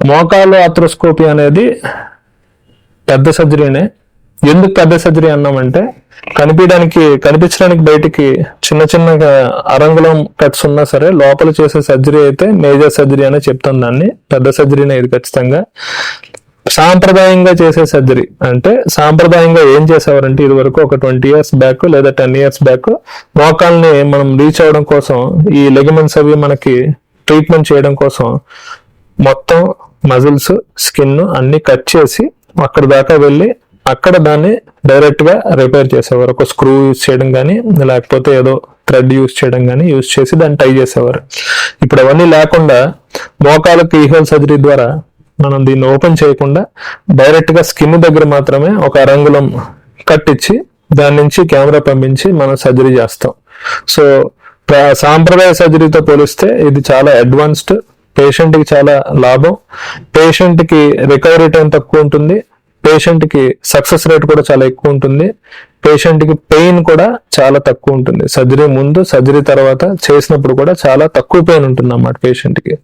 మోకాలు ఆథ్రోస్కోపీ అనేది పెద్ద సర్జరీనే ఎందుకు పెద్ద సర్జరీ అన్నామంటే కనిపించడానికి కనిపించడానికి బయటికి చిన్న చిన్నగా అరంగులం కట్స్ ఉన్నా సరే లోపల చేసే సర్జరీ అయితే మేజర్ సర్జరీ అనే చెప్తాం దాన్ని. పెద్ద సర్జరీనే ఇది ఖచ్చితంగా. సాంప్రదాయంగా చేసే సర్జరీ అంటే సాంప్రదాయంగా ఏం చేసేవారంటే ఇది వరకు ఒక ట్వంటీ ఇయర్స్ బ్యాక్ లేదా టెన్ ఇయర్స్ బ్యాక్ మోకాల్ని మనం రీచ్ అవ్వడం కోసం ఈ లెగమెంట్స్ అవి మనకి ట్రీట్మెంట్ చేయడం కోసం మొత్తం మజిల్స్ స్కిన్ అన్ని కట్ చేసి అక్కడ దాకా వెళ్ళి అక్కడ దాన్ని డైరెక్ట్గా రిపేర్ చేసేవారు. ఒక స్క్రూ యూజ్ చేయడం కానీ లేకపోతే ఏదో థ్రెడ్ యూజ్ చేయడం కానీ యూజ్ చేసి దాన్ని టై చేసేవారు. ఇప్పుడు అవన్నీ లేకుండా మోకాల కీహోల్ సర్జరీ ద్వారా మనం దీన్ని ఓపెన్ చేయకుండా డైరెక్ట్గా స్కిన్ దగ్గర మాత్రమే ఒక అరంగులం కట్ ఇచ్చి దాని నుంచి కెమెరా పంపించి మనం సర్జరీ చేస్తాం. సో సాంప్రదాయ సర్జరీతో పోలిస్తే ఇది చాలా అడ్వాన్స్డ్ పేషెంట్కి చాలా లాభం. పేషెంట్కి రికవరీ టైం తక్కువ ఉంటుంది. పేషెంట్కి సక్సెస్ రేట్ కూడా చాలా ఎక్కువ ఉంటుంది. పేషెంట్కి పెయిన్ కూడా చాలా తక్కువ ఉంటుంది. సర్జరీ ముందు సర్జరీ తర్వాత చేసినప్పుడు కూడా చాలా తక్కువ పెయిన్ ఉంటుంది అన్నమాట పేషెంట్కి